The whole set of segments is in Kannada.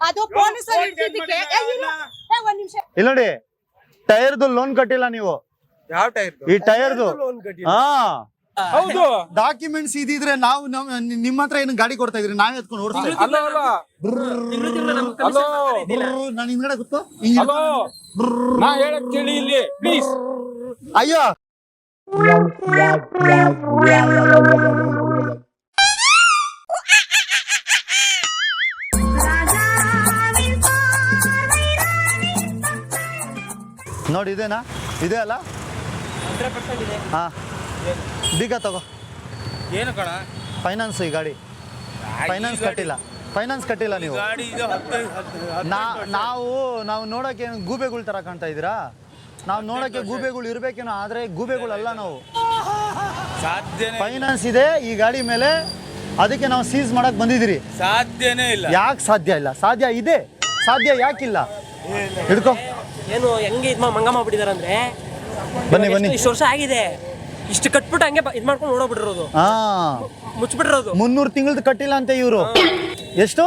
ಅದು ಒಂದ್ ನಿಮಿಷ. ಇಲ್ಲ ನೋಡಿ ಟೈರ್ದು ಲೋನ್ ಕಟ್ಟಿಲ್ಲ ನೀವು. ಯಾವ ಟೈರ್ ಈ ಟೈರ್ದು. ಹಾ. ಹೌದು. ಡಾಕ್ಯುಮೆಂಟ್ಸ್ ಇದಿದ್ರೆ ನಾವು ನಮ್- ನಿಮ್ಮ ಹತ್ರ ಏನು ಗಾಡಿ ಕೊಡ್ತಾ ಇದ್ರಿ ನಾವೇ ಎತ್ಕೊಂಡು ಓಡಿಸ್ತೀವಿ. ಅಲ್ಲ ಅಲ್ಲ ಹಲೋ. ನಾನು ಹಿಂದ್ಗಡೆ ಗೊತ್ತು? ಹಿಂಗ್ ಹಲೋ. ನಾ ಹೇಳಕ್ ಕೇಳಿ ಇಲ್ಲಿ. ಪ್ಲೀಸ್ ಅಯ್ಯೋ. ನೋಡಿ ಇದೇನಾ? ಇದೆ ಅಲ್ಲ? 100% ಹಾ. ಬೀಗ ತಗೋ. ಏನು ಕಣ? ಫೈನಾನ್ಸ್ ಈ ಗಾಡಿ. ಫೈನಾನ್ಸ್ ಕಟ್ಟಿಲ್ಲ. ಫೈನಾನ್ಸ್ ಕಟ್ಟಿಲ್ಲ ನೀವು. ನಾ ನಾವು ನಾವು ನೋಡಕ್ಕೆ ಏನು ಗೂಬೆಗಳ ತರ ಕಾಣ್ತಾ ಇದ್ದೀರಾ? ನಾವು ನೋಡಕ್ಕೆ ಗೂಬೆಗಳು ಇರ್ಬೇಕೇನೋ ಆದ್ರೆ ಗೂಬೆಗಳಲ್ಲ ನಾವು. ಸಾಧ್ಯನೇ ಫೈನಾನ್ಸ್ ಇದೆ ಈ ಗಾಡಿ ಮೇಲೆ ಅದಕ್ಕೆ ನಾವು ಸೀಸ್ ಮಾಡಕ್ ಬಂದಿದ್ದೀರಿ. ಸಾಧ್ಯನೇ ಇಲ್ಲ. ಯಾಕೆ ಸಾಧ್ಯ ಇಲ್ಲ? ಸಾಧ್ಯ ಇದೆ. ಸಾಧ್ಯ ಯಾಕಿಲ್ಲ? ಹಿಡ್ಕೊ. ಏನು ಹೆಂಗೆ ಇದ್ಮಾ ಮಂಗ ಮಾಡ್ಬಿಟ್ಟಿದಾರೆ ಅಂದ್ರೆ ಬನ್ನಿ ಬನ್ನಿ. ಎಷ್ಟು- ಇಷ್ಟು ವರ್ಷ ಆಗಿದೆ. ಇಷ್ಟು ಕಟ್ಬಿಟ್ಟು ಹಂಗೆ ಇದು ಇದ್ ಮಾಡ್ಕೊಂಡು ಓಡೋಗ್ಬಿಟ್ಟಿರೋದು. ಹಾ ಮುಚ್ಬಿಟ್ಟಿರೋದು ಮುನ್ನೂರು ತಿಂಗಳದ್ದು ಕಟ್ಟಿಲ್ಲ ಅಂತ ಇವರು. ಎಷ್ಟು?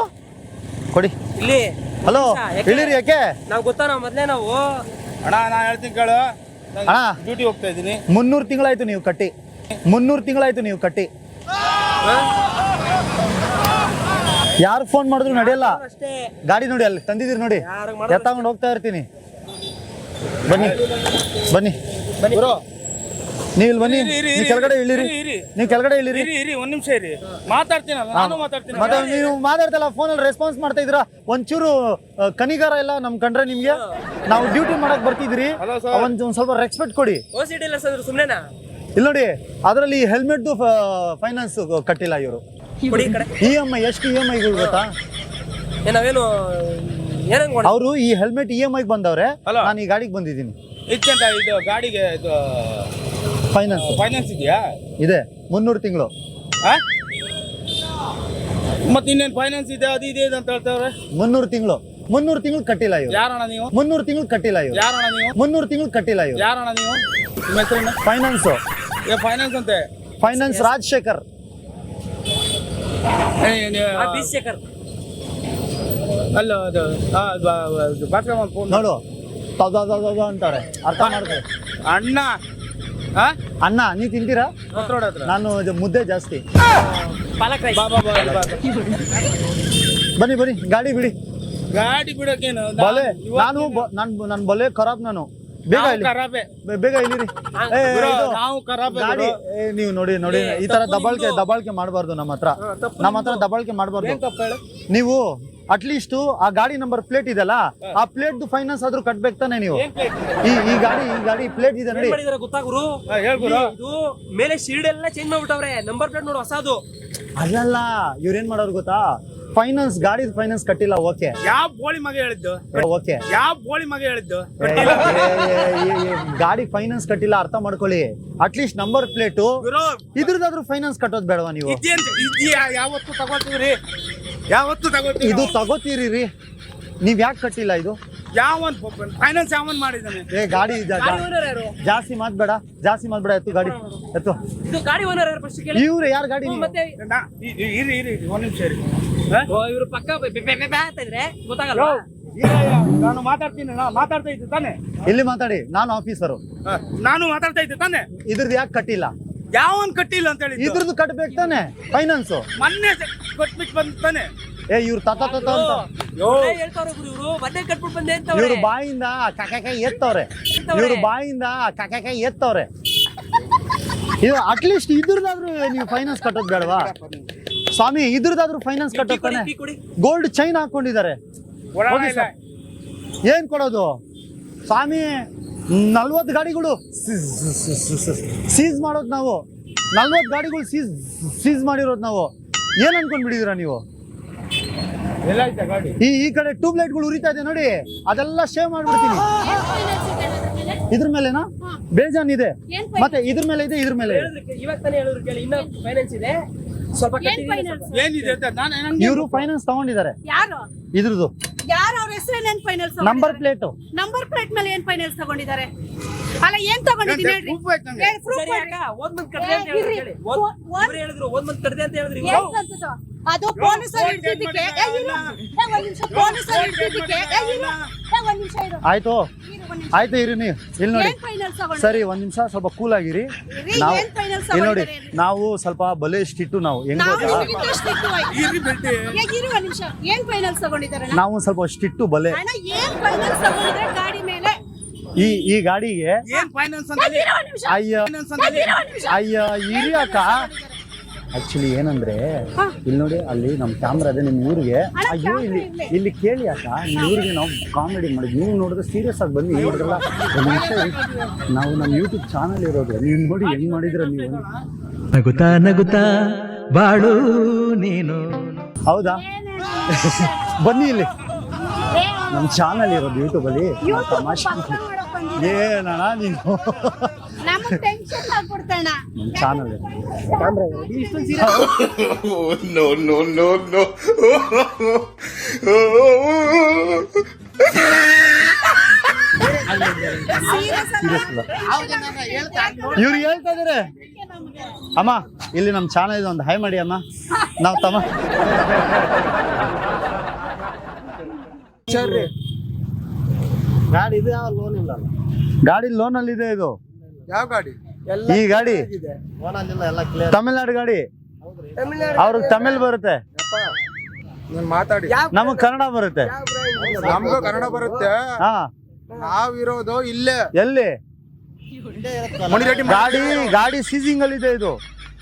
ಕೊಡಿ. ಇಲ್ಲಿ. ಹಲೋ ಹೇಳಿರಿ ಇಳಿರಿ ಯಾಕೆ? ನಾವ್ ಗೊತ್ತಾ ನಾವು ಮೊದ್ಲೇ ನಾವು ಅಣ್ಣ ನಾ ಹೇಳ್ತೀನಿ ಕೇಳು. ಅಣ್ಣ. ಡ್ಯೂಟಿ ಹೋಗ್ತಾ ಇದ್ದೀನಿ. ಮುನ್ನೂರು ತಿಂಗಳಾಯ್ತು ನೀವು ಕಟ್ಟಿ. ಮುನ್ನೂರು ತಿಂಗಳಾಯ್ತು ನೀವು ಕಟ್ಟಿ. ಯಾರು ಫೋನ್ ಮಾಡಿದ್ರು ನಡೆಯಲ್ಲ? ಅಷ್ಟೇ. ಗಾಡಿ ನೋಡಿ ಅಲ್ಲಿ ತಂದಿದ್ದೀರಿ ನೋಡಿ. ಎತ್ತಕೊಂಡು ಹೋಗ್ತಾ ಇರ್ತೀನಿ. ಬನ್ನಿ ಬನ್ನಿ. ಬ್ರೋ ನೀವು ಇಲ್ಲಿ ಬನ್ನಿ. ನೀವು ಕೆಳಗಡೆ ಇಳಿರಿ. ನೀವು ಕೆಳಗಡೆ ಇಳಿರಿ. ಇರಿ ಇರಿ ಒಂದ್ ನಿಮಿಷ ಇರಿ. ಮಾತಾಡ್ತೀನಲ್ಲ ನಾನು ಮಾತಾಡ್ತೀನಿ. ಮತ್ತೆ ನೀವು ಮಾತಾಡ್ತಲ್ಲ ಫೋನಲ್ಲಿ ರೆಸ್ಪಾನ್ಸ್ ಮಾಡ್ತಾ ಇದ್ದೀರಾ? ಒಂಚೂರು ಕನಿಗಾರ ಎಲ್ಲ ನಮ್ ಕಂಡ್ರೆ ನಿಮ್ಗೆ? ನಾವು ಡ್ಯೂಟಿ ಮಾಡಕ್ ಬರ್ತಿದ್ರಿ. ಒಂದ್ ಸ್ವಲ್ಪ ರೆಸ್ಪೆಕ್ಟ್ ಕೊಡಿ. ಸುಮ್ನೆ ಇಲ್ಲ ಇಲ್ಲಿ ನೋಡಿ ಅದರಲ್ಲಿ ಹೆಲ್ಮೆಟ್ ಫೈನಾನ್ಸ್ ಕಟ್ಟಿಲ್ಲ ಇವರು. ಇ ಎಂ ಐ ಎಷ್ಟು ಇ ಎಂ ಐ ಗೊತ್ತಾ? ನಾವೇನು ಅವರು ಈ ಹೆಲ್ಮೆಟ್ ಇ ಎಂ ಐ ಬಂದವ್ರೆ. ನಾನು ಈ ಗಾಡಿಗೆ ಬಂದಿದ್ದೀನಿ. ಇದು ಗಾಡಿಗೆ ಇದು ಫೈನಾನ್ಸ್ ಫೈನಾನ್ಸ್ ಇದೆಯಾ? ಇದೆ. ಮುನ್ನೂರು ತಿಂಗಳು. ಆ? ಮತ್ತೆ ಇನ್ನೇನು ಫೈನಾನ್ಸ್ ಇದೆ ಅದು ಇದೆ ಇದು ಅಂತ ಹೇಳ್ತಾವ್ರೆ ಮುನ್ನೂರು ತಿಂಗಳು. ಮುನ್ನೂರು ತಿಂಗಳು ಕಟ್ಟಿಲ್ಲ ಇವ್ರು. ಯಾರಣ ನೀವು? ಮುನ್ನೂರು ತಿಂಗಳು ಕಟ್ಟಿಲ್ಲ ಇವ್ರು. ಯಾರಣ ನೀವು? ಮುನ್ನೂರು ತಿಂಗಳು ಕಟ್ಟಿಲ್ಲ ಇವ್ರು. ಯಾರಣ ನೀವು? ಫೈನಾನ್ಸ್ ಏ ಫೈನಾನ್ಸ್ ಅಂತೆ. ಫೈನಾನ್ಸ್ ರಾಜಶೇಖರ್. ರಾಜಶೇಖರ್. ಅಲ್ಲ ಅದು ಆ, ಬ- ನೋಡು. ತದ ತದ ತದ ಅಂತಾರೆ. ಅರ್ಥ ಮಾಡ್ತಾರೆ ಅಣ್ಣ ಆ? ಅನ್ನ ನೀ ತಿಂತೀರಾ? ಕೊತ್ರೋಡ್ ಹತ್ರ. ನಾನು ಇದು ಮುದ್ದೆ ಜಾಸ್ತಿ. ಪಾಲಕ್ ರೈಸ್ ಬಾ ಬಾ ಬಾ ಬಾ. ಬನ್ನಿ ಬನ್ನಿ ಗಾಡಿ ಬಿಡಿ. ಗಾಡಿ ಬಿಡೋಕೇನು? ಬಲೆ ನಾನು ಬ- ನನ್ ನನ್ ಬಲೆ ಖರಾಬ್ ನಾನು. ಬೇಗ ನಾವು ಇಲ್ಲಿ. ಖರಾಬೆ. ಬೇ- ಬೇಗ ಇಲ್ಲಿರಿ. ಏ, ಗುರು, ಇದು ನಾವು ಖರಾಬೆ ಗಾಡಿ ಗುರು. ಏ, ನೀವು ನೋಡಿ ನೋಡಿ. ಈ ತರ ದಬಾಳ್ಕೆ. ದಬಾಳ್ಕೆ ಮಾಡಬಾರ್ದು ನಮ್ಮ ಹತ್ರ. ನಮ್ಮ ಹತ್ರ. ದಬಾಳ್ಕೆ ಮಾಡಬಾರ್ದು. ಏನ್ ತಪ್ಪು ಹೇಳು? ನೀವು ಅಟ್ಲೀಸ್ಟ್ ಆ ಗಾಡಿ ನಂಬರ್ ಪ್ಲೇಟ್ ಇದೆಲ್ಲ ಆ ಪ್ಲೇಟ್ ಫೈನಾನ್ಸ್ ಆದ್ರೂ ಕಟ್ಬೇಕು ತಾನೆ ನೀವು. ಈ ಈ ಗಾಡಿ ಈ ಗಾಡಿ ಪ್ಲೇಟ್ ಇದೆ ನೋಡಿ. ಮಾಡಿದಾರೆ ಗೊತ್ತಾ ಗುರು? ಹಾ, ಗುರು. ಇದು ಮೇಲೆ ಶೀಲ್ಡ್ ಎಲ್ಲ ಚೇಂಜ್ ಮಾಡ್ಬಿಟ್ಟವ್ರೆ. ನಂಬರ್ ಪ್ಲೇಟ್ ನೋಡು ಹೊಸದು. ಅಲ್ಲಲ್ಲ ಇವ್ರೇನ್ ಮಾಡೋರು ಗೊತ್ತಾ? ಫೈನಾನ್ಸ್ ಗಾಡಿ ಫೈನಾನ್ಸ್ ಕಟ್ಟಿಲ್ಲ ಓಕೆ ಯಾವ ಬೋಳಿ ಮಗ ಹೇಳಿದ್ದು? ಓಕೆ ಯಾವ ಬೋಳಿ ಮಗ ಹೇಳಿದ್ದು? ಗಾಡಿ ಫೈನಾನ್ಸ್ ಕಟ್ಟಿಲ್ಲ ಅರ್ಥ ಮಾಡ್ಕೊಳ್ಳಿ. ಅಟ್ಲೀಸ್ಟ್ ನಂಬರ್ ಪ್ಲೇಟು ಇದ್ರದಾದ್ರೂ ಫೈನಾನ್ಸ್ ಕಟ್ಟೋದ್ ಬೇಡವಾ ನೀವು? ಯಾವತ್ತು ತಗೋತೀವ್ರಿ ಯಾವತ್ತು ತಗೋತೀವಿ ಇದು ತಗೋತೀರಿ ರೀ ನೀವ್ ಯಾಕೆ ಕಟ್ಟಿಲ್ಲ ಇದು? ಯಾವನ್ ಫೈನಾನ್ಸ್ ಯಾವನ್ ಮಾಡಿದ್ದಾನೆ? ಏ ಗಾಡಿ ಜಾ- ಗಾಡಿ ಯಾರು? ಜಾಸ್ತಿ ಮಾತ್ಬೇಡ ಜಾಸ್ತಿ ಮಾತ್ಬೇಡ ಎತ್ತು ಗಾಡಿ ಎತ್ತು. ಇದು ಗಾಡಿ ಓನರ್ ಯಾರು ಫಸ್ಟ್ ಕೇಳಿ? ಇವ್ರು ಯಾರು ಗಾಡಿ ನೀವು? ಮತ್ತೆ ನಾ- ಇ- ಇ- ಇರಿ ಇರಿ ಇರಿ, ಒಂದ್ ನಿಮಿಷ ಇರಿ. ಹಾ? ಓ, ಇವ್ರು ಪಕ್ಕ ಬೆ- ಬೆ- ಬೆ- ಬೆ ಅಂತ ಇದ್ರೆ ಯೋ, ಗೊತ್ತಾಗಲ್ಲ ಇರಯ್ಯ, ನಾನು ಮಾತಾಡ್ತೀನಿ ನಾ ಮಾತಾಡ್ತಾ ಇದ್ದೆ ತಾನೆ. ಇಲ್ಲಿ ಮಾತಾಡಿ ನಾನು ಆಫೀಸರು ನಾನು ಮಾತಾಡ್ತಾ ಇದ್ದೆ ತಾನೆ. ಇದ್ರದ್ದು ಯಾಕೆ ಕಟ್ಟಿಲ್ಲ? ಯಾವನ್ ಕಟ್ಟಿಲ್ಲ ಅಂತ ಹೇಳಿ ಇದ್ರದ್ದು ಕಟ್ಬೇಕು ತಾನೆ ಫೈನಾನ್ಸ್ ಮೊನ್ನೆ ಕಟ್ಬಿಟ್ಟು ಬಂದ್ ತಾನೆ. ಏ ಇವ್ರು ತತ ತತ ಅಂತ. ಇವ್ರು ಮೊನ್ನೆ ಕಟ್ಬಿಟ್ಟು ಬಂದೆ ಅಂತ ಇವ್ರು ಬಾಯಿಂದ ಕಕಾಕಾಯಿ ಎತ್ತವ್ರೆ. ಇವ್ರು ಬಾಯಿಂದ ಕಕಾಕಾಯಿ ಎತ್ತವ್ರೆ. ಇದು ಅಟ್ಲೀಸ್ಟ್ ಇದ್ರದಾದ್ರೂ ನೀವು ಫೈನಾನ್ಸ್ ಕಟ್ಟೋದು ಬೇಡವಾ? ಸ್ವಾಮಿ ಇದ್ರದಾದ್ರೂ ಫೈನಾನ್ಸ್ ಕಟ್ಟೋದು ತಾನೆ. ಗೋಲ್ಡ್ ಚೈನ್ ಹಾಕೊಂಡಿದ್ದಾರೆ ಏನ್ ಕೊಡೋದು? ಸ್ವಾಮಿ ನಲ್ವತ್ತು ಗಾಡಿಗಳು ಸೀಸ್ ಮಾಡೋದು ನಾವು. ನಲ್ವತ್ತು ಗಾಡಿಗಳು ಸೀಸ್ ಸೀಸ್ ಮಾಡಿರೋದು ನಾವು. ಏನ್ ಅನ್ಕೊಂಡ್ಬಿಟ್ಟಿದೀರಾ ನೀವು? ಎಲ್ಲ ಐತೆ ಗಾಡಿ? ಈ ಈ ಕಡೆ ಟ್ಯೂಬ್ ಲೈಟ್ಗಳು ಉರಿತಾ ಇದೆ ನೋಡಿ. ಅದೆಲ್ಲ ಶೇವ್ ಮಾಡ್ಬಿಡ್ತೀನಿ. ಇದ್ರ ಮೇಲೆನಾ? ಬೇಜಾನ್ ಇದೆ. ಮತ್ತೆ ಇದ್ರ ಮೇಲೆ ಇದೆ ಇದ್ರ ಮೇಲೆ ಸ್ವಲ್ಪ. ಏನಿದೆ ಅಂತ? ನಾನು ನಂಗೆ ಇವರು ಫೈನಾನ್ಸ್ ತಗೊಂಡಿದ್ದಾರೆ. ಯಾರು? ಇದ್ರದ್ದು. ಯಾರು ಅವ್ರ ಹೆಸರು ಏನ್ finance number plate number plate ಮೇಲೆ ಏನ್ ಫೈನಾನ್ಸ್ ತಗೊಂಡಿದ್ದಾರೆ? ಅಲ್ಲ ಏನ್ ತಗೊಂಡಿದ್ದೀನಿ ಹೇಳ್ರಿ. proof ಐತೆ ನಂಗೆ. ಏ, proof ಸರಿ ಕೊಡ್ರಿ. ಅಕ್ಕ, ಒಂದ್ ಮಂತ್ ಅಂತ ಹೇಳಿದ್ರು. ಏ, ಒಂದ್- ಇವ್ರು ಹೇಳಿದ್ರು ಒಂದ್ ಮಂತ್ ಕಡ್ದೆ ಅಂತ ಹೇಳಿದ್ರು ಏನ್? ಅದು ಪೊಲೀಸ್ ಹಿಡ್ದಿದ್ದಕ್ಕೆ ಹಿಡ್ದಿದ್ದಕ್ಕೆ ಒಂದ್ ನಿಮಿಷ ಇರು. ಆಯ್ತು. ಆಯ್ತು ಇರಿ ನೀವು. ಇಲ್ಲಿ ನೋಡಿ. ಏನ್ ಫೈನಲ್ ತಗೊಂಡ್ರಿ? ಸರಿ ಒಂದ್ ನಿಮಿಷ ಸ್ವಲ್ಪ ಕೂಲ್ ಆಗಿರಿ. ನಾವು ಏನ್ ಫೈನಲ್ ಇಲ್ಲಿ ನೋಡಿ ನಾವು ಸ್ವಲ್ಪ ಬಲೆ ಇಷ್ಟಿಟ್ಟು ನಾವು ಹೆಂಗ್ ನಾವು ಏನ್ ತಗೊಂಡಿದ್ದಾರೆ ಸ್ವಲ್ಪ ಅಷ್ಟಿಟ್ಟು ಬಲೆ. ಅಣ್ಣ ಏನ್ ಫೈನಲ್ ತಗೊಂಡಿದ್ರೆ ಗಾಡಿ ಮೇಲೆ? ಈ ಈ ಗಾಡಿಗೆ ಏನ್ ಫೈನಾನ್ಸ್ ಅಂತ ಇರು ಒಂದ್ ನಿಮಿಷ. ಅಯ್ಯ. ಅಯ್ಯ ಇರಿ ಅಕ್ಕ ಆಕ್ಚುಲಿ ಏನಂದ್ರೆ ಇಲ್ಲಿ ನೋಡಿ ಅಲ್ಲಿ ನಮ್ಮ ಕ್ಯಾಮ್ರಾ ಅದೇ ನಿಮ್ಮ ಊರಿಗೆ. ಅಯ್ಯೋ ಇಲ್ಲಿ. ಇಲ್ಲಿ. ಕೇಳಿ ಅಕ್ಕ ನಿಮ್ಮ ಊರಿಗೆ ನಾವು ಕಾಮಿಡಿ ಮಾಡಿದ್ವಿ. ನೀವು ನೋಡಿದ್ರೆ ಸೀರಿಯಸ್ ಆಗಿ ಬನ್ನಿ. ನೋಡಿದ್ರಲ್ಲ ಒಂದು ನಿಮಿಷ ನಾವು ನಮ್ಮ ಯೂಟ್ಯೂಬ್ ಚಾನಲ್ ಇರೋದು. ನೀವು ನೋಡಿ ಹೆಂಗ್ ಮಾಡಿದ್ರ ನೀವು? ನಗುತ್ತಾ ನಗುತ್ತಾ ಬಾಳು ನೀನು. ಹೌದಾ? ಬನ್ನಿ ಇಲ್ಲಿ. ನಮ್ಮ ಚಾನಲ್ ಇರೋದು ಯೂಟ್ಯೂಬ್ ಅಲ್ಲಿ. ನಾವು ತಮಾಷೆ ಏನಣ್ಣ ನೀನು? ಟೆನ್ಷನ್ ಚಾನಲ್ ಇವ್ರು ಹೇಳ್ತಾ ಇದಾರೆ. ಅಮ್ಮ ಇಲ್ಲಿ ನಮ್ಮ ಚಾನಲ್ ಇದೆ ಒಂದು ಹೈ ಮಾಡಿ ಅಮ್ಮ. ನಾವು ತಮ್ಮ ಗಾಡಿ ಇದೆ ಲೋನ್ ಇಲ್ಲ ಗಾಡಿ ಲೋನ್ ಅಲ್ಲಿ ಇದೆ ಇದು. ಯಾವ ಗಾಡಿ? ಈ ಗಾಡಿ? ತಮಿಳ್ನಾಡು ಗಾಡಿ? ಅವ್ರಿಗೆ ತಮಿಳ್ ಬರುತ್ತೆ. ನೀನ್ ಮಾತಾಡಿ. ನಮಗ್ ಕನ್ನಡ ಬರುತ್ತೆ. ನಮಗೂ ಕನ್ನಡ ಬರುತ್ತೆ. ಹಾ. ನಾವಿರೋದು ಇಲ್ಲೇ. ಎಲ್ಲಿ? ಗಾಡಿ ಗಾಡಿ ಸೀಸಿಂಗ್ ಅಲ್ಲಿ ಇದೆ ಇದು.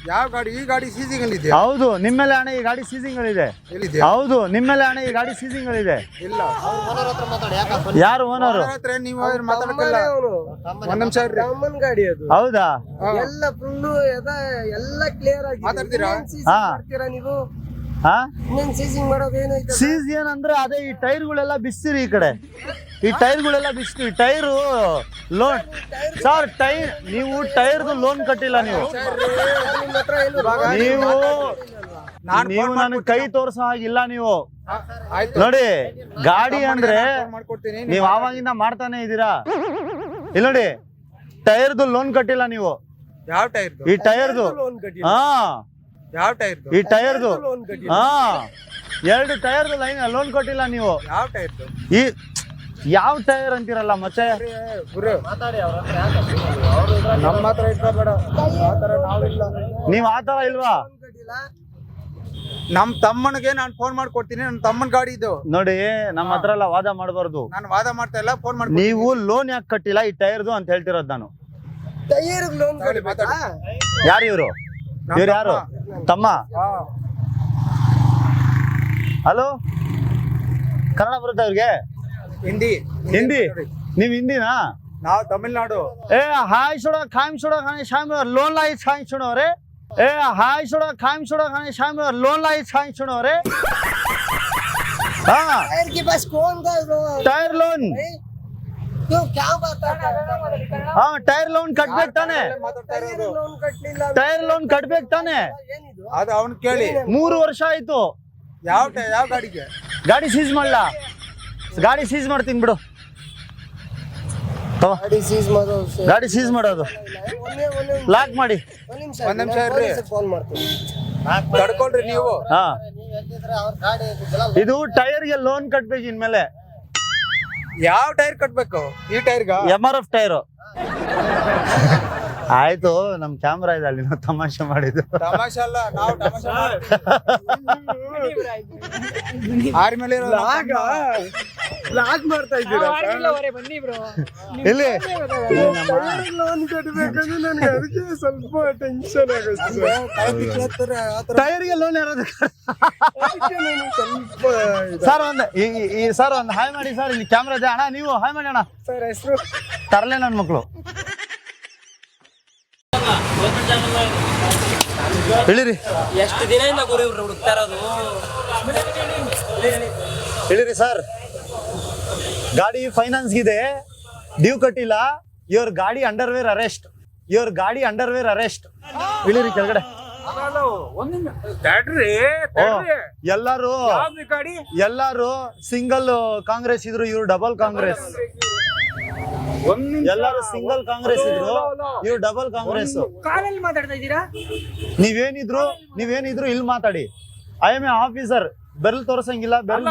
ಯಾವ ಗಾಡಿ ಈ ಗಾಡಿ ಸೀಸಿಂಗ್ ಅಲ್ಲಿ ಇದೆ ಹೌದು ನಿಮ್ಮೇಲೆ ಅಣ್ಣ ಈ ಗಾಡಿ ಸೀಸಿಂಗ್ ಅಲ್ಲಿ ಇದೆ. ಎಲ್ಲಿದೆ ಹೌದು ನಿಮ್ಮೇಲೆ ಅಣ್ಣ ಈ ಗಾಡಿ ಸೀಸಿಂಗ್ ಅಲ್ಲಿ ಇದೆ. ಇಲ್ಲ. ಯಾರು ಓನರ್? ಅವ್ರ ಹತ್ರ ನೀವು ಏನ್ ಮಾತಾಡಕ್ಕಿಲ್ಲ? ಒಂದ್ ನಿಮಿಷ ಇರ್ರಿ. ಗಾಡಿ ಅದು. ಹೌದಾ? ಎಲ್ಲ ಫುಲ್ಲು ಎಲ್ಲ ಕ್ಲಿಯರ್ ಆಗಿ ಮಾತಾಡ್ತೀರಾ? ಹಾ. ಮಾಡ್ತೀರಾ ನೀವು? ಹಾ? ಇನ್ನೇನ್ ಸೀಸಿಂಗ್ ಮಾಡೋದು ಏನೈತೆ ಸೀಸ್ ಏನಂದ್ರೆ ಅದೇ ಈ ಟೈರ್ಗಳೆಲ್ಲ ಬಿಸ್ತೀರಿ ಈ ಕಡೆ. ಈ ಟೈರ್ಗಳೆಲ್ಲ ಬಿಸ್ತೀವಿ ಟೈರು ಲೋನ್ ಸರ್ ಟೈರ್ ನೀವು ಟೈರ್ದು ಲೋನ್ ಕಟ್ಟಿಲ್ಲ ನೀವು. ನೀವು ನಾನ್ ನೀವು ನನಗೆ ಕೈ ತೋರ್ಸೋ ಹಾಗಿಲ್ಲ ನೀವು. ನೋಡಿ ಗಾಡಿ ಅಂದ್ರೆ ನೀವು ಆವಾಗಿಂದ ಮಾಡ್ತಾನೆ ಇದ್ದೀರಾ? ಇಲ್ಲ ನೋಡಿ ಟೈರ್ದು ಲೋನ್ ಕಟ್ಟಿಲ್ಲ ನೀವು. ಯಾವ ಟೈರ್ ಈ ಟೈರ್ದು ಹಾ. ಯಾವ ಟೈರ್ ಈ ಟೈರ್ದು. ಹಾ. ಎರಡು ಟೈರ್ದು ಲೈನ್ ಲೋನ್ ಕೊಟ್ಟಿಲ್ಲ ನೀವು. ಯಾವ ಟೈರ್ ಈ ಯಾವ ಟೈರ್ ಅಂತೀರಲ್ಲ ಮತ್ತೆ? ಗುರು. ನಮ್ಮ ಹತ್ರ ಇಟ್ಕೋಬೇಡ ಆತರ ನಾವಿಲ್ಲ. ನೀವ್ ಆತರ ಇಲ್ವಾ? ನಮ್ ತಮ್ಮನಿಗೆ ನಾನು ಫೋನ್ ಮಾಡ್ಕೊಡ್ತೀನಿ ನನ್ನ ತಮ್ಮನ ಗಾಡಿ ಇದು. ನೋಡಿ ನಮ್ಮ ಹತ್ರ ಎಲ್ಲ ವಾದ ಮಾಡಬಾರ್ದು. ನಾನು ವಾದ ಮಾಡ್ತಾ ಇಲ್ಲ ಫೋನ್ ಮಾಡಿ ನೀವು ಲೋನ್ ಯಾಕೆ ಕಟ್ಟಿಲ್ಲ? ಈ ಟೈರ್ದು ಅಂತ ಹೇಳ್ತಿರೋದು ನಾನು. Tyre loan. ಯಾರು ಇವರು? ಇವ್ರು ಯಾರು ತಮ್ಮ? ಹಲೋ? ಕನ್ನಡ ಬರುತ್ತೆ ಅವ್ರಿಗೆ ಹಿಂದಿ. ಹಿಂದಿ? ನೀವು ಹಿಂದಿನಾ? ನಾವು ತಮಿಳ್ನಾಡು. ಏ ಹಾಯ್ ಸುಡ ಖಾಯಂ ಸುಡ ಖಾನೆ ಶಾಮಿ ಲೋನ್ ಲಾಯಿ ಖಾಯಂ ಸುಡೋರೆ ಏ ಹಾಯ್ ಸುಡ ಖಾಯಂ ಸುಡ ಖಾನೆ ಶಾಮಿ ಲೋನ್ ಲಾಯಿ ಖಾಯಂ ಸುಡೋರೆ ಹಾ. Tyre loan. ಹಾ ಟೈರ್ ಲೋನ್ ಕಟ್ಬೇಕು ತಾನೆ. ಟೈರ್ ಲೋನ್ ಕಟ್ಬೇಕು ತಾನೆ. ಅದು ಕೇಳಿ. ಮೂರು ವರ್ಷ ಆಯ್ತು. ಯಾವ ಯಾವ ಗಾಡಿಗೆ? ಗಾಡಿ ಸೀಸ್ ಮಾಡ್ಲ. ಗಾಡಿ ಸೀಸ್ ಮಾಡ್ತೀನಿ ಬಿಡು. ಗಾಡಿ ಸೀಸ್ ಮಾಡೋದು ಗಾಡಿ ಮಾಡೋದು. ಲಾಕ್ ಮಾಡಿ. ಒಂದ್ ನಿಮಿಷ. ಇರ್ರಿ. ನೀವು. ಹಾ. ಇದು ಟೈರ್ಗೆ ಲೋನ್ ಕಟ್ಬೇಕು ಇನ್ಮೇಲೆ. ಯಾವ ಟೈರ್ ಕಟ್ಬೇಕು? ಈ tyre M R F tyre. ಆಯ್ತು ನಮ್ ಕ್ಯಾಮ್ರಾ ಇದೆ ಅಲ್ಲಿ ನಾವು ತಮಾಷೆ ಮಾಡಿದ್ದು. ತಮಾಷೆ ಅಲ್ಲ ನಾವು ತಮಾಷೆ ಆರ್ ಮೇಲೆ ನಮ್ಮ ತಮ್ಮ. ಮಾಡ್ತಾ ಇದ್ದೀರಾ ಇಲ್ಲಿ. ಇಲ್ಲಿ. ನಮ್ಮ- ಲೋನ್ ಕಟ್ಟಬೇಕಂದ್ರೆ ನನಗೆ ಅದಕ್ಕೆ ಸ್ವಲ್ಪ ಟೆನ್ಷನ್ ಆಗುತ್ತೆ ಟೈರ್ಗೆ ಲೋನ್ ಯಾರಾದ್ರು ಸ್ವಲ್ಪ ಸರ್ ಒಂದ್ ಈ- ಸರ್ ಒಂದ್ ಹಾಯ್ ಮಾಡಿ ಸರ್ ಇಲ್ಲಿ ಕ್ಯಾಮ್ರಾ ಇದೆ. ಅಣ್ಣ ನೀವು ಹಾಯ್ ಮಾಡಿ ಅಣ್ಣ. ಸರ್ ಹೆಸರು? ತರಲೆ ನನ್ ಮಕ್ಳು. ಇಳಿರಿ ಎಷ್ಟು ದಿನದಿಂದ ಗುರು ಇವ್ರು ಹುಡುಕ್ತಾ ಇರೋದು ಇಳಿರಿ ಸರ್. ಗಾಡಿ ಫೈನಾನ್ಸ್ ಇದೆ ಡ್ಯೂ ಕಟ್ಟಿಲ್ಲ ಇವ್ರ ಗಾಡಿ ಅಂಡರ್ ವೇರ್ ಅರೆಸ್ಟ್ ಇವ್ರ ಗಾಡಿ ಅಂಡರ್ ವೇರ್ ಅರೆಸ್ಟ್ ಇಳಿರಿ ಕೆಳಗಡೆ. ಎಲ್ಲಾರು ಗಾಡಿ? ಎಲ್ಲಾರು ಸಿಂಗಲ್ ಕಾಂಗ್ರೆಸ್ ಇದ್ರು ಇವ್ರು ಡಬಲ್ ಕಾಂಗ್ರೆಸ್. ಎಲ್ಲಾರು ಸಿಂಗಲ್ ಕಾಂಗ್ರೆಸ್ ಇದ್ರು. ಇವ್ರು ಡಬಲ್ ಕಾಂಗ್ರೆಸ್. ಕಾಲಲ್ಲಿ ಮಾತಾಡ್ತಾ ಇದ್ದೀರಾ? ನೀವೇನಿದ್ರು ನೀವೇನಿದ್ರು ಇಲ್ಲಿ ಮಾತಾಡಿ. ಐ ಎಂ ಎ ಆಫೀಸರ್ ಬೆರಲ್ ತೋರ್ಸಂಗಿಲ್ಲ ಬೆರಲ್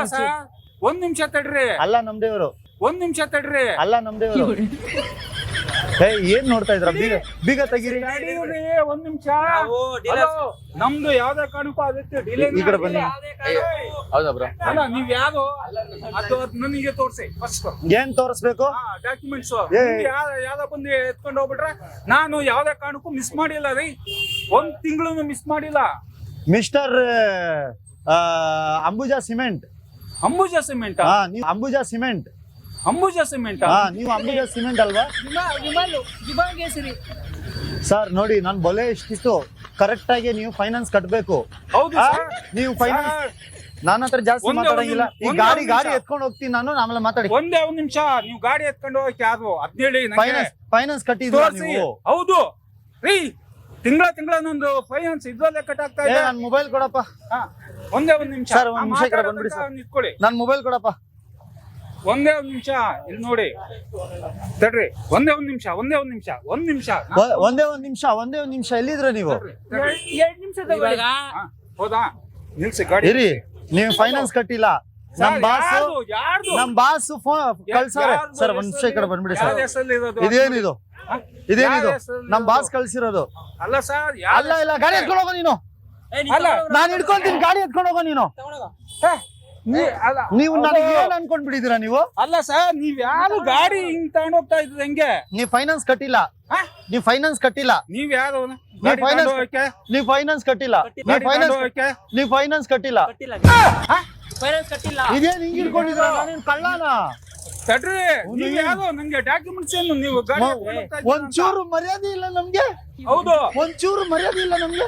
ಒಂದ್ ನಿಮಿಷ ತಡ್ರಿ. ಅಲ್ಲ ನಮ್ದೇವರು ಒಂದ್ ನಿಮಿಷ ತಡ್ರಿ. ಅಲ್ಲ ನಮ್ದೇವರು ಏ ಏನ್ ನೋಡ್ತಾ ಇದ್ರ ಬೀಗ ಬೀಗ ತೆಗೀರಿ. ಒಂದ್ ನಿಮಿಷ. ನಮ್ದು ಯಾವ್ದೇ ಕಾರಣಕ್ಕೂ ಅದಕ್ಕೆ ಡಿಲೇ ಈ ಕಡೆ ಬನ್ನಿ. ಹೌದಾ ಬ್ರೋ? ಅಲ್ಲ ನೀವ್ ಯಾವ್ದು? ಅದು ನನಗೆ ತೋರ್ಸಿ ಫಸ್ಟ್ ಏನ್ ತೋರಿಸ್ಬೇಕು? ಡಾಕ್ಯುಮೆಂಟ್ಸ್. ಯಾವ್ದ ಬಂದು ಎತ್ಕೊಂಡು ಹೋಗ್ಬಿಟ್ರೆ ನಾನು ಯಾವ್ದೇ ಕಾರಣಕ್ಕೂ ಮಿಸ್ ಮಾಡಿಲ್ಲ ರೀ. ಒಂದ್ ತಿಂಗಳು ಮಿಸ್ ಮಾಡಿಲ್ಲ. Mister Ambuja cement. Ambuja cement? Ambuja cement. Ambuja cement ಹಾ ನೀವು ಅಂಬುಜಾ ಸಿಮೆಂಟ್ ಅಲ್ವಾ? ವಿಮಲ್ ಸರ್ ನೋಡಿ ನಾನು ಬೊಲೆ ಇಷ್ಟಿತ್ತು ಕರೆಕ್ಟ್ ಆಗಿ ನೀವು ಫೈನಾನ್ಸ್ ಕಟ್ಬೇಕು. ಹೌದು ಆ? ಸರ್. ನೀವು ಫೈನಾನ್ಸ್ ಸರ್, ನನ್ನ ಹತ್ರ ಜಾಸ್ತಿ ಒಂದೇ ಮಾತಾಡಂಗಿಲ್ಲ. ಈ ನಿಮಿಷ, ಗಾಡಿ ಗಾಡಿ ಎತ್ಕೊಂಡು ಹೋಗ್ತೀನಿ ನಾನು ಆಮೇಲೆ ಮಾತಾಡಿ. ಒಂದೇ ಒಂದ್ ನಿಮಿಷ. ನೀವು ಗಾಡಿ ಎತ್ಕೊಂಡು ಹೋಗಕ್ಕೆ ಯಾರು ಅದ್ನೇಳಿ ನಂಗೆ. ಫೈನಾನ್ಸ್ ಫೈನಾನ್ಸ್ ಕಟ್ಟಿದ್ರು ತೋರ್ಸಿ. ನೀವು? ಹೌದು. ರೀ ತಿಂಗಳ ತಿಂಗಳ ನಂದು ಫೈನಾನ್ಸ್ ಇದ್ರಲ್ಲೇ ಕಟ್ ಆಗ್ತಾ ಏ ಇದೆ. ನನ್ ಮೊಬೈಲ್ ಕೊಡಪ್ಪ. ಹಾ, ಒಂದೇ ಒಂದ್ ನಿಮಿಷ. ಸರ್, ಒಂದ್ ನಿಮಿಷ ಈ ಕಡೆ ಬಂದ್ಬಿಡಿ ಸರ್. ನಿಂತ್ಕೊಳ್ಳಿ. ನನ್ ಮೊಬೈಲ್ ಕೊಡಪ್ಪ. ಒಂದೇ ಒಂದ್ ನಿಮಿಷ ಇಲ್ಲಿ ನೋಡಿ. ತಡ್ರಿ ಒಂದೇ ಒಂದ್ ನಿಮಿಷ ಒಂದೇ ಒಂದ್ ನಿಮಿಷ ಒಂದ್ ನಿಮಿಷ. ಒ- ಒಂದೇ ಒಂದ್ ನಿಮಿಷ ಒಂದೇ ಒಂದ್ ನಿಮಿಷ ಎಲ್ಲಿದ್ರ ನೀವು? ಎರಡ್ ನಿಮಿಷ ತಗೊಳ್ಳಿ. ಹಾ, ಹೌದಾ? ನಿಲ್ಸಿ ಗಾಡಿ. ಇರಿ ನೀವು ಫೈನಾನ್ಸ್ ಕಟ್ಟಿಲ್ಲ. ನಮ್ ಬಾಸ್? ನಮ್ ಬಾಸ್ ಫೋನ್ ಕಳ್ಸಾರೆ ಸರ್ ಒಂದ್ ನಿಮಿಷ ಈ ಕಡೆ ಬಂದ್ಬಿಡಿ ಸರ್? ಇದೇನಿದು? ಹಾ? ಇದೇನಿದು? ನಮ್ ಬಾಸ್ ಕಳ್ಸಿರೋದು. ಅಲ್ಲ ಸರ್ ಅಲ್ಲ ಇಲ್ಲ ಗಾಡಿ ಎತ್ಕೊಂಡು ಹೋಗೋ ನೀನು. ಏ, ನೀನ್ ಅಲ್ಲ, ತಗೊಂಡು ನಾನ್ ಹಿಡ್ಕೊಂತೀನಿ ಗಾಡಿ ಎತ್ಕೊಂಡು ಹೋಗೋ ನೀನು. ತಗೊಂಡೋಗು. ಅಲ್ಲ ನೀವು ನನಗೆ ಏನ್ ಅನ್ಕೊಂಡ್ಬಿಟ್ಟಿದೀರಾ ನೀವು? ಅಲ್ಲ ಸರ್ ನೀವ್ ಯಾರು ಗಾಡಿ ಹಿಂಗ್ ತಗೊಂಡ್ ಹೋಗ್ತಾ ಇದ್ರಿ ಹೆಂಗೆ? ನೀವ್ ಫೈನಾನ್ಸ್ ಕಟ್ಟಿಲ್ಲ. ಹಾ? ನೀವ್ ಫೈನಾನ್ಸ್ ಕಟ್ಟಿಲ್ಲ. ನೀವ್ ಯಾರು ನೀವ್ ಫೈನಾನ್ಸ್ ನೀವ್ ಫೈನಾನ್ಸ್ ಕಟ್ಟಿಲ್ಲ. ನೀವ್ ಫೈನಾನ್ಸ್ ನೀವ್ ಫೈನಾನ್ಸ್ ಕಟ್ಟಿಲ್ಲ. ಕಟ್ಟಿಲ್ಲ. ಫೈನಾನ್ಸ್ ಕಟ್ಟಿಲ್ಲ. ಇದೇನ್ ಹಿಂಗ್ ಹಿಡ್ಕೊಂಡಿದ್ರ ನಾನೇನ್ ಕಳ್ಳನ. ತಡ್ರಿ ನೀವ್ ಯಾರು? ನಂಗೆ ಡಾಕ್ಯುಮೆಂಟ್ಸ್ ಏನು? ನೀವು ಗಾಡಿ. ಒಂಚೂರು ಮರ್ಯಾದೆ ಇಲ್ಲ ನಮ್ಗೆ. ಹೌದು. ಒಂಚೂರು ಮರ್ಯಾದೆ ಇಲ್ಲ ನಮ್ಗೆ.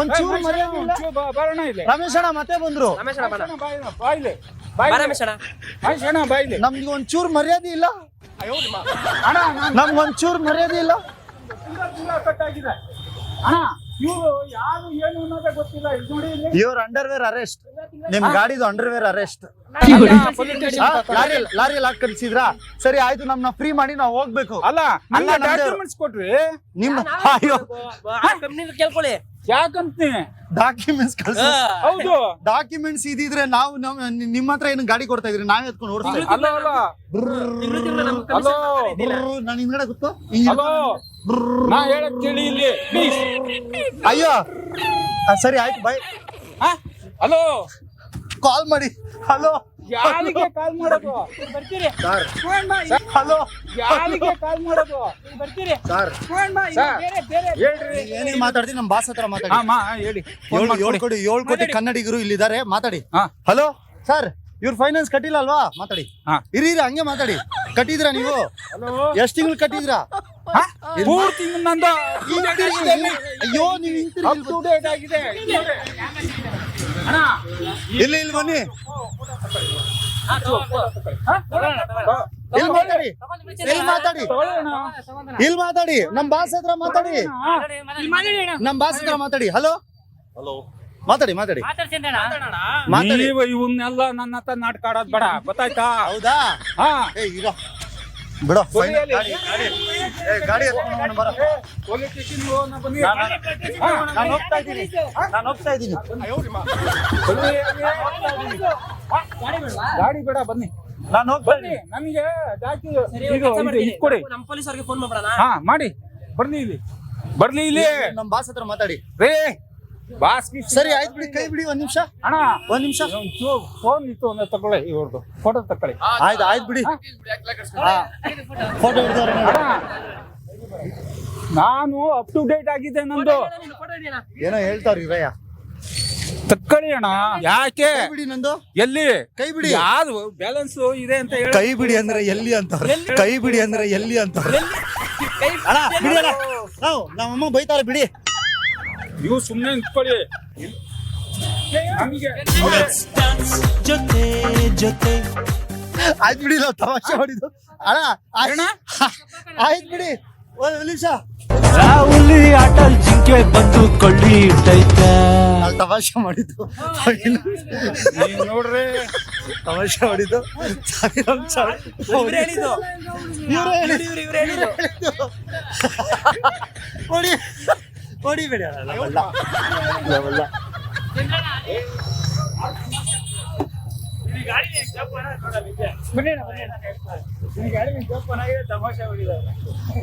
ಒಂಚೂರು ಮರ್ಯಾದೆ ಇಲ್ಲ. ಒಂಚೂರು ಬರೋಣ ಇಲ್ಲಿ. ರಮೇಶ್ ಅಣ್ಣ ಮತ್ತೆ ಬಂದ್ರು. ರಮೇಶ್ ಅಣ್ಣ ಬಣ ಅಣ್ಣ, ಬಾಯ್ಲೆ, ಬಾಯ್ಲೆ, ಬಾ ಬಾಯ್ಲೆ. ರಮೇಶ್ ಅಣ್ಣ ಮಹೇಶ್ ಅಣ್ಣ, ಬಾಯ್ಲೆ. ನಮ್ಗೆ ಒಂಚೂರು ಮರ್ಯಾದೆ ಇಲ್ಲ. ಅಣ್ಣ ನಾನ್ ನಮ್ಗೆ ಒಂಚೂರು ಮರ್ಯಾದೆ ಇಲ್ಲ. ತಿಂಗ್ಳ ಕಟ್ಟಾಗಿದೆ. ಅಣ್ಣ ಇವ್ರು ಯಾರು ಏನು ಅನ್ನೋದೇ ಗೊತ್ತಿಲ್ಲ. ಇಲ್ಲಿ ನೋಡಿ ಇಲ್ಲಿ. ಇವ್ರ ಅಂಡರ್ವೇರ್ ಅರೆಸ್ಟ್ ನಿಮ್ ಗಾಡಿದು underwear arrest lorry lorry lock ಕಳ್ಸಿದ್ರಾ? ಸರಿ ಆಯ್ತು ನಮ್ನ ಫ್ರೀ ಮಾಡಿ ನಾವ್ ಹೋಗ್ಬೇಕು. ಅಲ್ಲ ಡಾಕ್ಯುಮೆಂಟ್ಸ್ ಕೊಟ್ರಿ. ನಿಮ್ ಅಯ್ಯೋ. ಕಂಪ್ನಿ ಕೇಳ್ಕೊಳ್ಳಿ. ಡಾಕ್ಯುಮೆಂಟ್ಸ್ ಕಳ್ಸ. ಹೌದು. ಡಾಕ್ಯುಮೆಂಟ್ಸ್ ಇದಿದ್ರೆ ನಾವು ನಮ್- ನಿಮ್ಮ ಹತ್ರ ಏನು ಗಾಡಿ ಕೊಡ್ತಾ ಇದ್ರಿ ನಾವೇ ಎತ್ಕೊಂಡು ಓಡಿಸ್ತಾ ಇದ್ವಿ. ಅಲ್ಲ. ಅಲ್ಲ ತಿಂಗ್ಳು ತಿಂಗ್ಳು ನಮ್ಗೆ ಹಲೋ commission ಇದಿಲ್ಲ. ಬ್ರರ್, ನಾನ್ ಹಿಂದ್ಗಡೆ ಗೊತ್ತು? ಹಲೋ ನಾ ಹೇಳಕ್ ಕೇಳಿ ಇಲ್ಲಿ. ಪ್ಲೀಸ್ ಅಯ್ಯೋ. ಆ, ಸರಿ ಆಯ್ತು ಬಾಯ್ ಹಲೋ ಕಾಲ್ ಮಾಡಿ. ಹಲೋ ಯಾರಿಗೆ ಕಾಲ್ ಮಾಡೋದು? ಬರ್ತೀರಿ. ಸರ್ ಫೋನ್ ಬಾ ಹಲೋ ಯಾರಿಗೆ ಕಾಲ್ ಮಾಡೋದು? ಬರ್ತೀರಿ. ಸರ್ ಫೋನ್ ಬಾ ಬೇರೆ ಬೇರೆ. ಹೇಳ್ರಿ. ಏನೇನ್ ಮಾತಾಡ್ತೀನಿ ನಮ್ಮ ಬಾಸ್ ಹತ್ರ ಮಾತಾಡಿ. ಹಾ ಮಾ ಹೇಳಿ. ಫೋನ್ ಏಳು ಏಳು ಕೋಟಿ ಏಳು ಕೋಟಿ ಕನ್ನಡಿಗರು ಇಲ್ಲಿದ್ದಾರೆ ಮಾತಾಡಿ. ಹಾ. ಹಲೋ ಸರ್ ಇವ್ರ ಫೈನಾನ್ಸ್ ಕಟ್ಟಿಲ್ಲ ಅಲ್ವಾ? ಮಾತಾಡಿ. ಹಾ. ಇರಿ ಇರಿ ಹಂಗೆ ಮಾತಾಡಿ. ಕಟ್ಟಿದ್ರಾ ನೀವು? ಎಷ್ಟು ಎಷ್ಟ್ ತಿಂಗಳು ಕಟ್ಟಿದ್ರಾ ನಂದು. ಅಯ್ಯೋ ನೀವು ಹಿಂತಿರುಗಿ. ಅಪ್ ಟು ಡೇಟ್ ಆಗಿದೆ. ಇಲ್ಲಿ ಇಲ್ಲಿ ಇಲ್ಲಿ ಬನ್ನಿ. ಹಾ? ಇಲ್ಲಿ ಮಾತಾಡಿ. ಇಲ್ಲಿ ಮಾತಾಡಿ. ಇಲ್ಲಿ ಮಾತಾಡಿ. ನಮ್ ಬಾಸ್ ಹತ್ರ ಮಾತಾಡಿ. ನಮ್ ಬಾಸ್ ಹತ್ರ ಮಾತಾಡಿ. ಹಲೋ ಹಲೋ ಮಾತಾಡಿ ಮಾತಾಡಿ. ಮಾತಾಡಿ. ಇವನ್ನೆಲ್ಲ ನನ್ನ ಹತ್ರ ನಾಟಕ ಆಡೋದ್ ಬೇಡ ಗೊತ್ತಾಯ್ತಾ? ಹೌದಾ? ಹಾ. ಏ ಈಗ ಬಿಡೋ. ಗಾಡಿ ನಾನು ಹೋಗ್ತಾ ಇದ್ದೀನಿ. ನಾನು ಹೋಗ್ತಾ ಇದ್ದೀನಿ. ಬನ್ನಿ, ಗಾಡಿ ಬೇಡ ಬನ್ನಿ. ನಾನು ಹೋಗ್ತಾ ಇದ್ದೀನಿ. ನಮಗೆ ಮಾಡ್ತೀನಿ. ಇಟ್ಕೊಡಿ. ನಮ್ಮ ಪೊಲೀಸ್ ಅವ್ರಿಗೆ ಫೋನ್ ಮಾಡ್ಬಿಡಣ. ಹಾ ಮಾಡಿ. ಬರ್ಲಿ ಇಲ್ಲಿ. ಬರ್ಲಿ ಇಲ್ಲಿ. ನಮ್ ಬಾಸ್ ಹತ್ರ ಮಾತಾಡಿ. ರೇ ಬಾಸ್ ಸರಿ ಆಯ್ತು ಬಿಡಿ ಕೈ ಬಿಡಿ ಒಂದ್ ನಿಮಿಷ. ಅಣ್ಣ ಒಂದ್ ನಿಮಿಷ. ಫೋನ್ ಇತ್ತು ಒಂದ್ ತಗೊಳ್ಳಿ ಇವ್ರದ್ದು ಫೋಟೋ ತಕೊಳ್ಳಿ ಆಯ್ತು ಆಯ್ತು ಬಿಡಿ. ಫೋಟೋ ಹಿಡಿದವ್ರೆ ನಾನು ಅಪ್ ಟು ಡೇಟ್ ಆಗಿದೆ ನಂದು. ಏನೋ ಹೇಳ್ತಾರ ಇರಯ್ಯ ತಕ್ಕಳಿ ಅಣ್ಣ ಯಾಕೆ? ಕೈ ಬಿಡಿ ನಂದು. ಎಲ್ಲಿ? ಕೈ ಬಿಡಿ. ಯಾರು ಬ್ಯಾಲೆನ್ಸ್ ಇದೆ ಅಂತ ಹೇಳಿ. ಕೈ ಬಿಡಿ ಅಂದ್ರೆ ಎಲ್ಲಿ ಅಂತ ಕೈ ಬಿಡಿ ಅಂದ್ರೆ ಎಲ್ಲಿ ಅಂತ ಅಣ್ಣ ಬಿಡಿ ಅಣ್ಣ. ನಾವು ನಮ್ಮಮ್ಮ ಬೈತಾರೆ ಬಿಡಿ. ನೀವು ಸುಮ್ಮನೆ ನಿಂತ್ಕೊಳ್ಳಿ. ಜೊತೆ ಜೊತೆ ಆಯ್ತು ಬಿಡಿ ನಾವು ತಮಾಷೆ ಮಾಡಿದ್ದು. ಅಣ್ಣ ಅಣ್ಣ? ಆಯ್ತು ಬಿಡಿ. ಒಂದ್ ನಿಮಿಷ. ರಾಹುಲಿ ಅಟಲ್ ಜಿಂಕೆ ಬಂದು ಕೊಳ್ಳಿ ಇಟ್ಟೈತೆ ನಾವು ತಮಾಷೆ ಮಾಡಿದ್ದು. ನೋಡ್ರಿ. ತಮಾಷೆ ಮಾಡಿದ್ದು. ಸರಿ, ಹೊಡಿಬೇಡಿ ನಾವಲ್ಲ.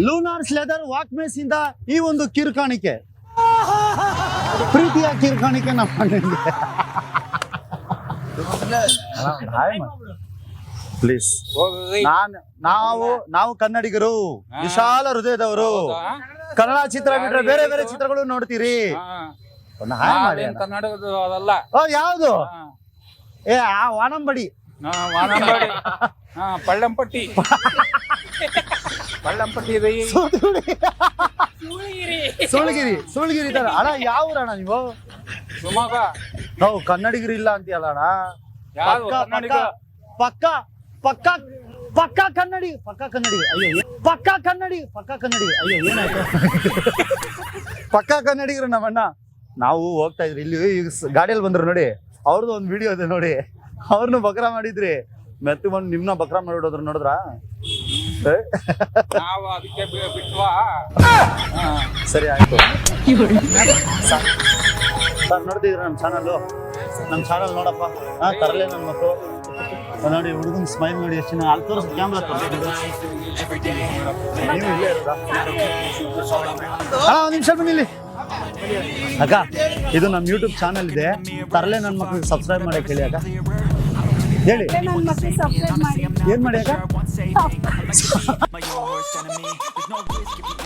ಲೂನಾರ್ಸ್ ಲೆದರ್ ವಾಕ್ಮೇಸ್ ಇಂದ ಈ ಒಂದು ಕಿರುಕಾಣಿಕೆ. ಪ್ರೀತಿಯ ಕಿರುಕಾಣಿಕೆ ನಮ್ಮ ಪ್ಲೀಸ್ ನಾನು ನಾವು ನಾವು ಕನ್ನಡಿಗರು ವಿಶಾಲ ಹೃದಯದವರು. ಹೌದಾ? ಕನ್ನಡ ಚಿತ್ರ ಬಿಟ್ರೆ ಬೇರೆ ಬೇರೆ ಚಿತ್ರಗಳು ನೋಡ್ತೀರಿ? ಹಾ. ಒಂದು ಹಾಯ್ ಮಾಡಿ ನಾವೇನ್ ಕನ್ನಡದ ಅದಲ್ಲ. ಓ ಯಾವ್ದು? ಹಾ. ಏ ಆ ವಾನಂಬಡಿ. ಹಾ, ವಾನಂಬಾಡಿ. ಹಾ ಪಳ್ಳಂಪಟ್ಟಿ. ಪಳ್ಳಂಪಟ್ಟಿ ಇದೆ ಈ- ಸುಳ್ಗಿರಿ ಸುಳ್ಗಿರಿ ತರ ಅಣ್ಣ ಯಾವ ಅಣ್ಣ ನೀವು? ಶಿವಮೊಗ್ಗ. ನಾವು ಕನ್ನಡಿಗರು ಇಲ್ಲ ಅಂತೀಯಲ್ಲ ಅಣ್ಣ. ಯಾವ್ದು ಪಕ್ಕ ಕನ್ನಡಿಗ? ಪಕ್ಕ ಪಕ್ಕ ಪಕ್ಕ ಕನ್ನಡಿ ಪಕ್ಕ ಕನ್ನಡಿ. ಅಯ್ಯೋ ಪಕ್ಕಾ ಪಕ್ಕ ಕನ್ನಡಿ ಪಕ್ಕ ಕನ್ನಡಿ. ಅಯ್ಯೋ ಏನಾಯ್ತು? ಪಕ್ಕ ಕನ್ನಡಿಗರು ನಮ್ಮಣ್ಣ ನಾವು ಹೋಗ್ತಾ ಇದ್ರಿ. ಇಲ್ಲಿ ಈಗ ಸ್- ಗಾಡಿಯಲ್ಲಿ ಬಂದ್ರು ನೋಡಿ ಅವ್ರದ್ದು ಒಂದು ವಿಡಿಯೋ ಇದೆ ನೋಡಿ. ಅವ್ರನ್ನ ಬಕ್ರ ಮಾಡಿದ್ರಿ. ಮೆತ್ತು ಬಂದು ನಿಮ್ನ ಬಕ್ರ ಮಾಡಿಡೋದ್ರು ನೋಡಿದ್ರ? ನಾವು ಅದಕ್ಕೆ ಬಿಟ್ವಾ? ಸರಿ ಆಯ್ತು. ಸರ್ ನೋಡ್ತಿದ್ರ ನಮ್ಮ ಚಾನಲ್ಲು ನಮ್ಮ ಚಾನಲ್ ನೋಡಪ್ಪ. ಹಾ ತರಲೆ ನನ್ನ ಮಕ್ಕಳು ನೋಡಿ ಹುಡುಗನ ಸ್ಮೈಲ್ ನೋಡಿ ಎಷ್ಟು ಚೆನ್ನಾಗಿ ಅಲ್ಲಿ ತೋರಿಸ್ ಕ್ಯಾಮ್ರಾ ಅಣ್ಣ ಒಂದು ನಿಮಿಷ ಬನ್ನಿ ಇಲ್ಲಿ. ಅಕ್ಕ ಇದು ನಮ್ಮ ಯೂಟ್ಯೂಬ್ ಚಾನಲ್ ಇದೆ. ತರಲೆ ನನ್ನ ಮಕ್ಕಳಿಗೆ ಸಬ್ಸ್ಕ್ರೈಬ್ ಮಾಡಕ್ಕೆ ಹೇಳಿ ಅಕ್ಕ. ಹೇಳಿ. ಮಾಡಿ. ಏನ್ ಮಾಡಿ ಅಕ್ಕ?